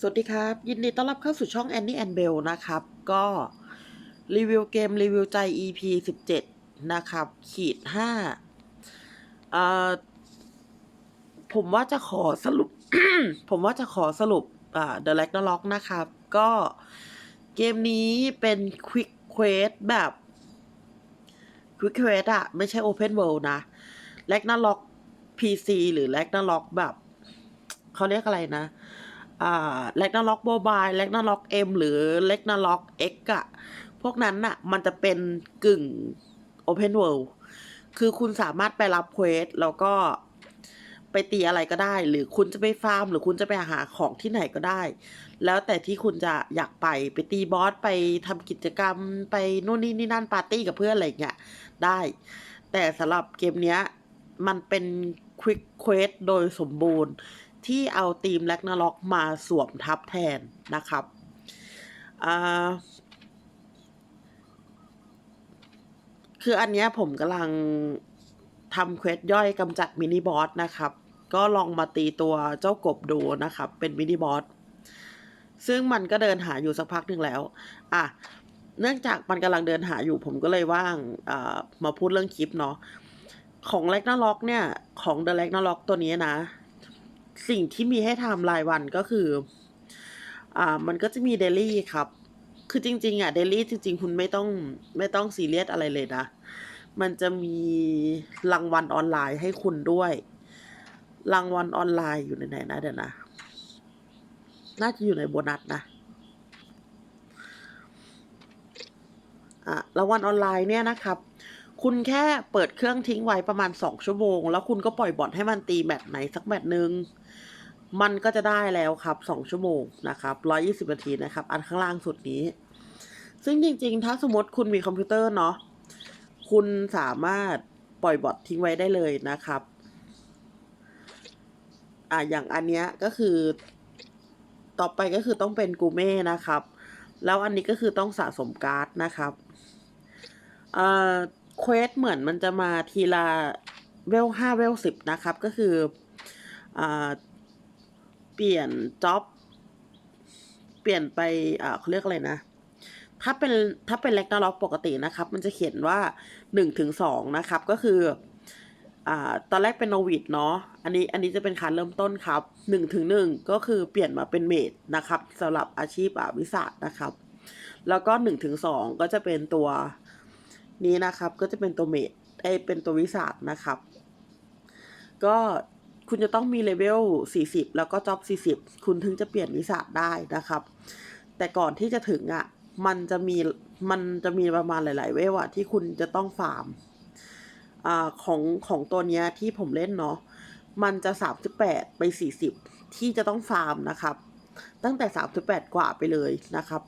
สวัสดีครับ ยินดีต้อนรับเข้าสู่ช่อง Annie and Bell นะครับ ก็รีวิวเกม รีวิวใจ EP 17 นะครับ ขีด5เอ่อผมว่าจะขอสรุป ผมว่าจะขอสรุปอ่า The Ragnarok นะครับ ก็เกมนี้เป็น Quick Quest แบบ Quick Quest อะไม่ใช่ Open World นะ Ragnarok PC หรือ Ragnarok แบบ เขาเรียกอะไรนะ อ่า Ragnarok Mobile Ragnarok M หรือ Ragnarok X อะพวกนั้นน่ะมันจะเป็นกึ่ง Open World คือคุณสามารถไปรับเควสแล้วก็ไปตีอะไรก็ได้ หรือคุณจะไปฟาร์ม หรือคุณจะไปหาของที่ไหนก็ได้ แล้วแต่ที่คุณจะอยากไปไปตีบอสไปทำกิจกรรมไปนู่นนี่นี่นั่นปาร์ตี้กับเพื่อนอะไรเงี้ยได้ แต่สำหรับเกมเนี้ยมันเป็น Quick Quest โดยสมบูรณ์ ที่เอาทีมแล็กนาล็อกมาสวมทับแทนนะครับคืออันเนี้ยผมกำลังทำเควสย่อยกำจัดมินิบอสนะครับ ก็ลองมาตีตัวเจ้ากบดูนะครับ เป็นมินิบอสซึ่งมันก็เดินหาอยู่สักพักหนึ่งแล้ว อะ เนื่องจากมันกำลังเดินหาอยู่ผมก็เลยว่างามาพูดเรื่องคลิปเนาะ ของแล็กนาล็อกเนี่ย ของ The แล็กนาล็อกตัวนี้นะ สิ่งที่มีให้ทำรายวันก็คือ อ่า มันก็จะมีเดลี่ครับ คือจริง ๆ อะเดลี่จริง ๆ คุณไม่ต้องไม่ต้องซีเรียสอะไรเลยนะ มันจะมีรางวัลออนไลน์ให้คุณด้วย รางวัลออนไลน์อยู่ในไหนนะเดี๋ยวนะ น่าจะอยู่ในโบนัสนะอะรางวัลออนไลน์เนี่ยนะครับ คุณแค่เปิดเครื่องทิ้งไว้ประมาณสองชั่วโมง แล้วคุณก็ปล่อยบอทให้มันตีแมตช์ไหนสักแมตช์หนึ่ง มันก็จะได้แล้วครับสองชั่วโมงนะครับร้อยี่สิบนาทีนะครับ อันข้างล่างสุดนี้ ซึ่งจริงๆ ถ้าสมมติคุณมีคอมพิวเตอร์เนาะ คุณสามารถปล่อยบอททิ้งไว้ได้เลยนะครับ อ่าอย่างอันเนี้ยก็คือ ต่อไปก็คือต้องเป็นกูเม่นะครับ แล้วอันนี้ก็คือต้องสะสมการ์ดนะครับเอ่อเควสเหมือนมันจะมาทีละเวลห้าเวลสิบนะครับ ก็คืออ่า เปลี่ยนจ็อบเปลี่ยนไปอ่าเขาเรียกอะไรนะ ถ้าเป็นถ้าเป็นเล็กนาล็อกปกตินะครับ มันจะเขียนว่าหนึ่งถึงสองนะครับ ก็คืออ่าตอนแรกเป็นโนวิดเนาะอันนี้อันนี้จะเป็นคันเริ่มต้นครับหนึ่งถึงหนึ่งก็คือเปลี่ยนมาเป็นเมดนะครับสำหรับอาชีพอ่าวิสาสนะครับ แล้วก็หนึ่งถึงสองก็จะเป็นตัวนี้นะครับ ก็จะเป็นตัวเมดเอเป็นตัววิสาสนะครับ ก็ คุณจะต้องมีเลเวล 40 แล้วก็จ็อบ 40 คุณถึงจะเปลี่ยนวิสาได้นะครับ แต่ก่อนที่จะถึงอะ่ะ มันจะมี มันจะมีประมาณหลาย ๆ เวลอะที่คุณจะต้องฟาร์มอ่าของของตัวเนี้ยที่ผมเล่นเนาะ มันจะ 38 ไป 40 ที่จะต้องฟาร์มนะครับ ตั้งแต่ 38 กว่าไปเลยนะครับ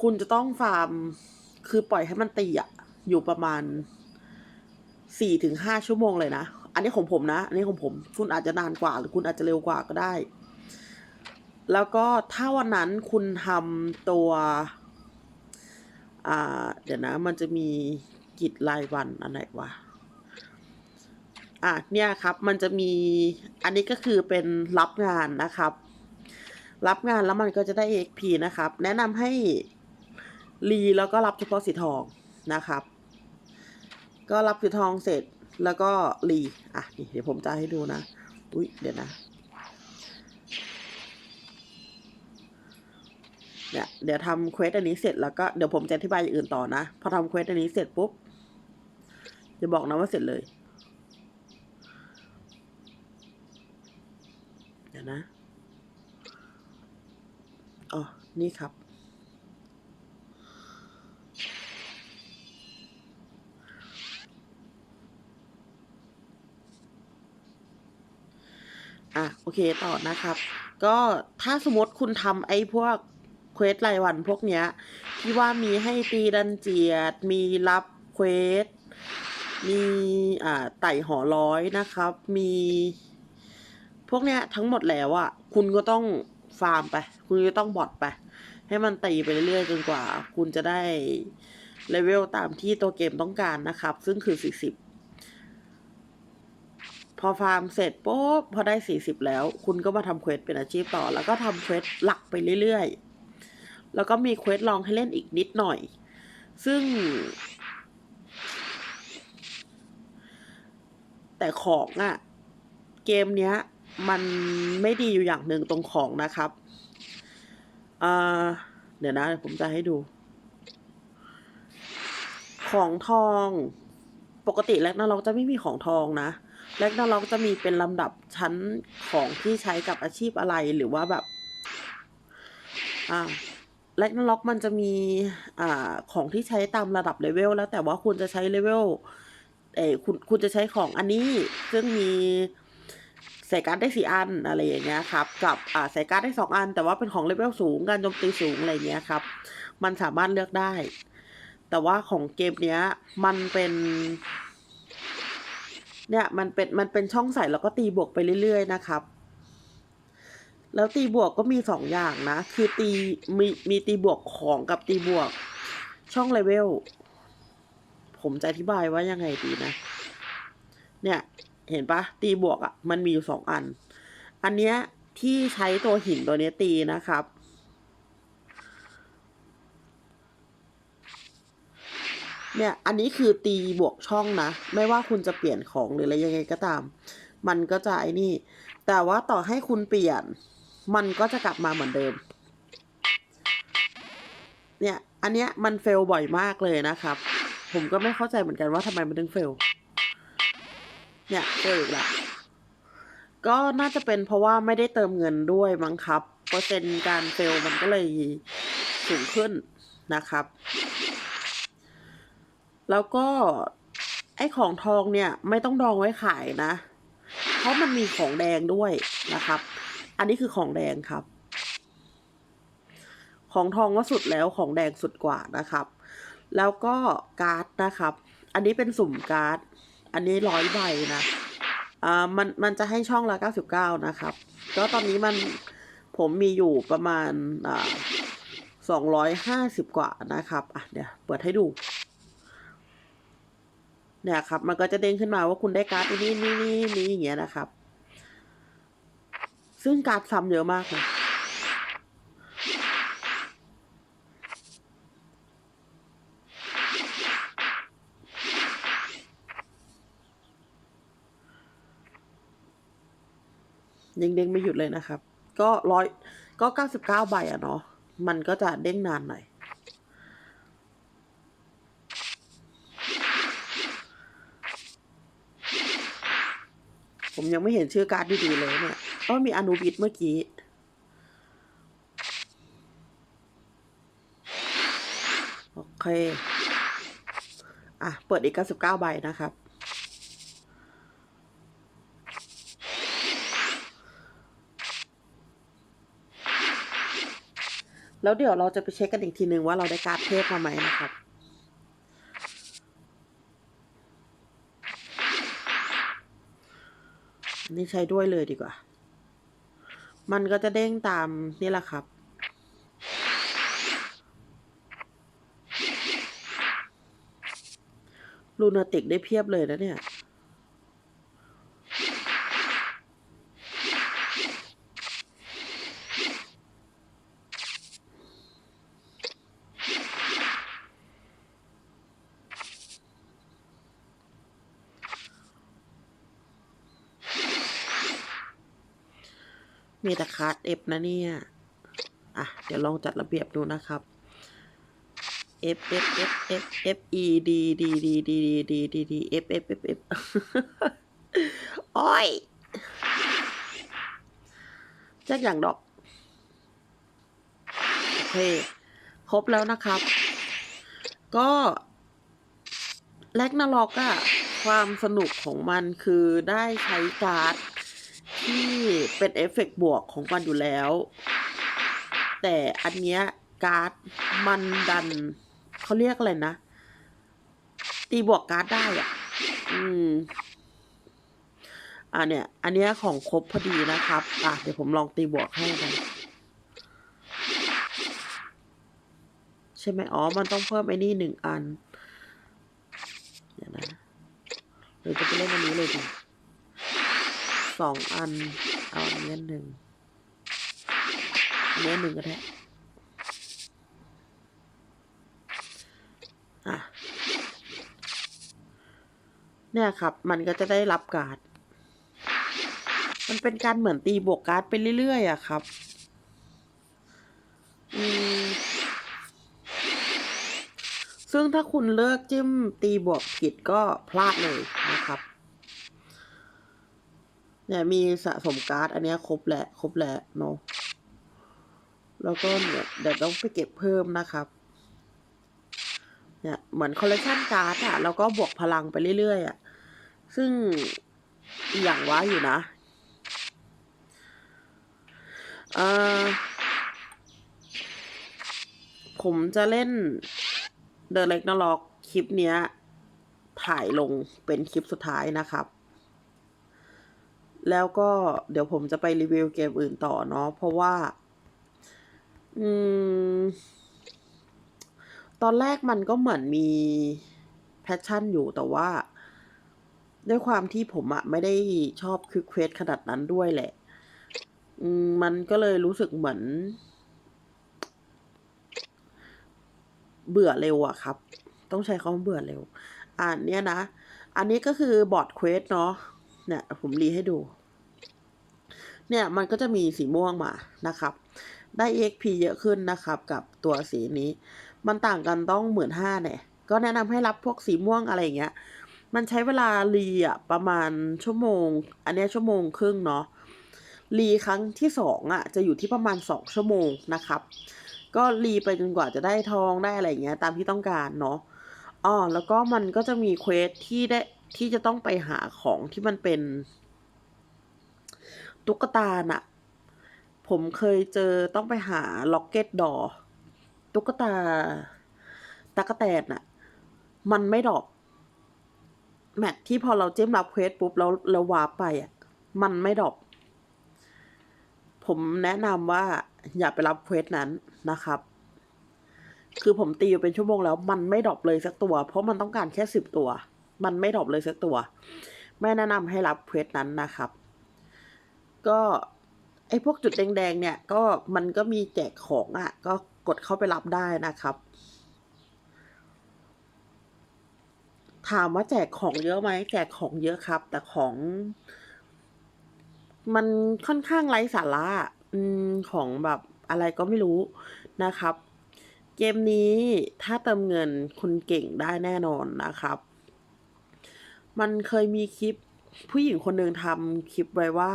คุณจะต้องฟาร์ม คือปล่อยให้มันตีอะอยู่ประมาณ4-5ชั่วโมงเลยนะ อันนี้ของผมนะ อันนี้ของผม คุณอาจจะนานกว่า หรือคุณอาจจะเร็วกว่าก็ได้ แล้วก็ถ้าวันนั้นคุณทำตัว อ่า เดี๋ยวนะ มันจะมีกิจรายวันอันไหนวะ อะ เนี่ยครับ มันจะมี อันนี้ก็คือเป็นรับงานนะครับ รับงานแล้วมันก็จะได้ XP นะครับ แนะนำให้รีแล้วก็รับเฉพาะสีทองนะครับ ก็รับสีทองเสร็จ แล้วก็รีอะนี่เดี๋ยวผมจะให้ดูนะ อุ้ยเดี๋ยวนะเนี่ยเดี๋ยวทำเควสอันนี้เสร็จแล้วก็เดี๋ยวผมจะอธิบายอย่างอื่นต่อนะ พอทำเควสอันนี้เสร็จปุ๊บจะบอกนะว่าเสร็จเลย เดี๋ยวนะ อ๋อ นี่ครับ อะโอเคต่อนะครับ ก็ถ้าสมมติคุณทำไอ้พวกเควสรายวันพวกเนี้ย ที่ว่ามีให้ตีดันเจียด มีรับเควส มีอ่าไต่หอร้อยนะครับ มี พวกเนี้ยทั้งหมดแล้วอะ่ะคุณก็ต้องฟาร์มไป คุณก็ต้องบอทไป ให้มันตีไปเรื่อยๆจนกว่า คุณจะได้เลเวลตามที่ตัวเกมต้องการนะครับ ซึ่งคือ 40 พอฟาร์มเสร็จปุ๊บพอได้สี่สิบแล้ว คุณก็มาทำเควสเป็นอาชีพต่อ แล้วก็ทำเควสหลักไปเรื่อยๆ แล้วก็มีเควสลองให้เล่นอีกนิดหน่อย ซึ่ง แต่ของอะเกมเนี้ย มันไม่ดีอยู่อย่างหนึ่งตรงของนะครับอ่าเดี๋ยวนะเดี๋ยวผมจะให้ดู ของทอง ปกติแรกนาล็อกจะไม่มีของทองนะ แรกนาล็อกจะมีเป็นลำดับชั้นของที่ใช้กับอาชีพอะไรหรือว่าแบบ อ่าแรกนาล็อกมันจะมีอ่าของที่ใช้ตามระดับเลเวลแล้วแต่ว่าคุณจะใช้เลเวลเออคุณคุณจะใช้ของอันนี้ ซึ่งมีใส่การ์ดได้สี่อันอะไรอย่างเงี้ยครับ กับอ่าใส่การ์ดได้สองอัน แต่ว่าเป็นของเลเวลสูงการโจมตีสูงอะไรเงี้ยครับ มันสามารถเลือกได้ แต่ว่าของเกมเนี้ย มันเป็น เนี่ยมันเป็นมันเป็นช่องใส่แล้วก็ตีบวกไปเรื่อย ๆ นะครับ แล้วตีบวกก็มีสองอย่างนะ คือตีมีมีตีบวกของกับตีบวกช่องเลเวล ผมจะอธิบายว่ายังไงดีนะ เนี่ย เห็นปะตีบวกอะ่ะ มันมีอยู่สองอัน อันเนี้ยที่ใช้ตัวหินตัวเนี้ยตีนะครับ เนี่ย อันนี้คือตีบวกช่องนะ ไม่ว่าคุณจะเปลี่ยนของหรืออะไรยังไงก็ตาม มันก็จะไอ้นี่ แต่ว่าต่อให้คุณเปลี่ยน มันก็จะกลับมาเหมือนเดิม เนี่ย อันเนี้ยมันเฟลบ่อยมากเลยนะครับ ผมก็ไม่เข้าใจเหมือนกันว่าทำไมมันถึงเฟล เนี่ยเฟลอีกละก็น่าจะเป็นเพราะว่าไม่ได้เติมเงินด้วยมั้งครับ เปอร์เซ็นต์การเฟลมันก็เลยสูงขึ้นนะครับ แล้วก็ไอ้ของทองเนี่ยไม่ต้องดองไว้ขายนะ เพราะมันมีของแดงด้วยนะครับ อันนี้คือของแดงครับ ของทองว่าสุดแล้วของแดงสุดกว่านะครับ แล้วก็การ์ดนะครับ อันนี้เป็นสุ่มการ์ด อันนี้ร้อยใบนะอ่ามันมันจะให้ช่องละเก้าสิบเก้านะครับ ก็ตอนนี้มันผมมีอยู่ประมาณอ่าสองร้อยห้าสิบกว่านะครับ อะเดี๋ยวเปิดให้ดู เนี่ยครับ มันก็จะเด้งขึ้นมาว่าคุณได้การ์ดนี้นี่นี่นี่อย่างเงี้ยนะครับ ซึ่งการ์ดซ้ำเยอะมากเลยยังเด้งไม่หยุดเลยนะครับ ก็ร้อยก็เก้าสิบเก้าใบอะเนาะมันก็จะเด้งนานหน่อย ผมยังไม่เห็นชื่อการ์ดดีๆเลยเนี่ยก็มีอนุบิดเมื่อกี้โอเค อะ เปิดอีก99ใบนะครับ แล้วเดี๋ยวเราจะไปเช็คกันอีกทีนึงว่าเราได้การ์ดเทพมาไหมนะครับ นี่ใช้ด้วยเลยดีกว่า มันก็จะเด้งตามนี่แหละครับ ลูนาติกได้เพียบเลยนะเนี่ย มีแต่คาร์ดเอฟนะเนี่ย อะ เดี๋ยวลองจัดระเบียบดูนะครับ F F F F F E D D D D D D D D F F F F โอ้ยแจ็คอย่างดอก โอเค ครบแล้วนะครับ ก็แลกนาล็อกอะความสนุกของมันคือได้ใช้การ์ด ที่เป็นเอฟเฟกต์บวกของมันอยู่แล้ว แต่อันเนี้ยการ์ดมันดันเขาเรียกอะไรนะ ตีบวกการ์ดได้อะ อืมอ่าเนี่ย อันเนี้ยของครบพอดีนะครับ อะเดี๋ยวผมลองตีบวกให้กันใช่ไหมอ๋อ มันต้องเพิ่มไอ้นี่หนึ่งอัน เดี๋ยวนะหรือจะไปเล่นอันนี้เลยดี สองอัน เอาอันนี้อหนึ่งอันนี้อหนึ่งก็ได้อะเนี่ยครับ มันก็จะได้รับการ์ด มันเป็นการเหมือนตีบวกการ์ดไปเรื่อยๆอะครับ อืมซึ่งถ้าคุณเลิกจิ้มตีบวกผิดก็พลาดเลยนะครับ เนี่ยมีสะสมการ์ด อันนี้ครบแหละครบแหละเนาะแล้วก็เนี่ยเดี๋ยวต้องไปเก็บเพิ่มนะครับ เนี่ยเหมือนคอลเลคชันการ์ดอะแล้วก็บวกพลังไปเรื่อยๆอะซึ่งอย่างว่าอยู่นะเอ่อผมจะเล่น The r e g n a r o k คลิปเนี้ย ถ่ายลงเป็นคลิปสุดท้ายนะครับ แล้วก็เดี๋ยวผมจะไปรีวิวเกมอื่นต่อเนาะเพราะว่า อืม ตอนแรกมันก็เหมือนมีแพชชั่นอยู่แต่ว่า ด้วยความที่ผมอะไม่ได้ชอบควิกเควสขนาดนั้นด้วยแหละ อืมมันก็เลยรู้สึกเหมือน เบื่อเร็วอะครับ ต้องใช้คำว่าเบื่อเร็ว อ่านเนี่ยนะ อันนี้ก็คือบอร์ดเควสเนาะเนี่ยผมรีให้ดู เนี่ยมันก็จะมีสีม่วงมานะครับ ได้ EXP เยอะขึ้นนะครับกับตัวสีนี้ มันต่างกันต้องหมื่นห้าเนี่ย ก็แนะนำให้รับพวกสีม่วงอะไรอย่างเงี้ย มันใช้เวลารีอะประมาณชั่วโมง อันนี้ชั่วโมงครึ่งเนาะ รีครั้งที่สองอะจะอยู่ที่ประมาณสองชั่วโมงนะครับ ก็รีไปจนกว่าจะได้ทองได้อะไรอย่างเงี้ยตามที่ต้องการเนาะอ๋อแล้วก็มันก็จะมีเควสที่ได้ที่จะต้องไปหาของที่มันเป็น ตุ๊กตาน่ะ ผมเคยเจอต้องไปหาล็อกเก็ตดอตุ๊กตาตะกะแตนน่ะ มันไม่ดอก แมทที่พอเราเจ้มรับเควสปุ๊บแล้วแล้ววาร์ปไปอะ มันไม่ดอก ผมแนะนำว่าอย่าไปรับเควสนั้นนะครับ คือผมตีอยู่เป็นชั่วโมงแล้ว มันไม่ดรอปเลยสักตัว เพราะมันต้องการแค่สิบตัว มันไม่ดรอปเลยสักตัว ไม่แนะนำให้รับเควสนั้นนะครับ ก็ไอ้พวกจุดแดงๆเนี่ย ก็มันก็มีแจกของอะ่ะ ก็กดเข้าไปรับได้นะครับ ถามว่าแจกของเยอะไหมแจกของเยอะครับ แต่ของ มันค่อนข้างไร้สาระอืมของแบบอะไรก็ไม่รู้นะครับ เกมนี้ถ้าเติมเงินคุณเก่งได้แน่นอนนะครับ มันเคยมีคลิปผู้หญิงคนหนึ่งทำคลิปไว้ว่า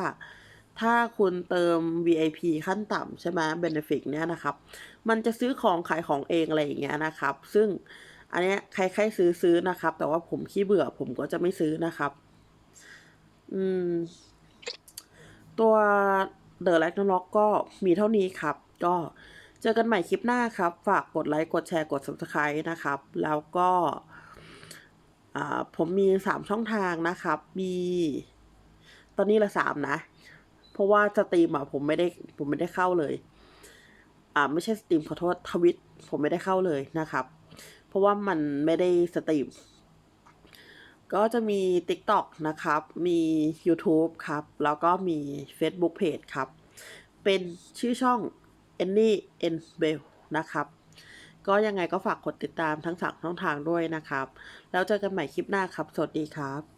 ถ้าคุณเติม VIP ขั้นต่ำใช่ไหม Benefit เนี่ยนะครับ มันจะซื้อของขายของเองอะไรอย่างเงี้ยนะครับ ซึ่งอันเนี้ยใครๆซื้อซื้อนะครับ แต่ว่าผมขี้เบื่อผมก็จะไม่ซื้อนะครับ อืม ตัว The r a g n a r o k ก็มีเท่านี้ครับ ก็เจอกันใหม่คลิปหน้าครับ ฝากกดไลค์ กดแชร์ กด subscribe นะครับ แล้วก็อ่าผมมีสามช่องทางนะครับ มี ตอนนี้ละสามนะ เพราะว่าสตรีมอะผมไม่ได้ผมไม่ได้เข้าเลย อ่าไม่ใช่สตรีมขอโทษทวิตผมไม่ได้เข้าเลยนะครับ เพราะว่ามันไม่ได้สตรีม ก็จะมี TikTok นะครับ มี YouTube ครับ แล้วก็มี Facebook Page ครับ เป็นชื่อช่อง Annie N Bell นะครับก็ยังไงก็ฝากกดติดตามทั้งสามช่องทางด้วยนะครับ แล้วเจอกันใหม่คลิปหน้าครับ สวัสดีครับ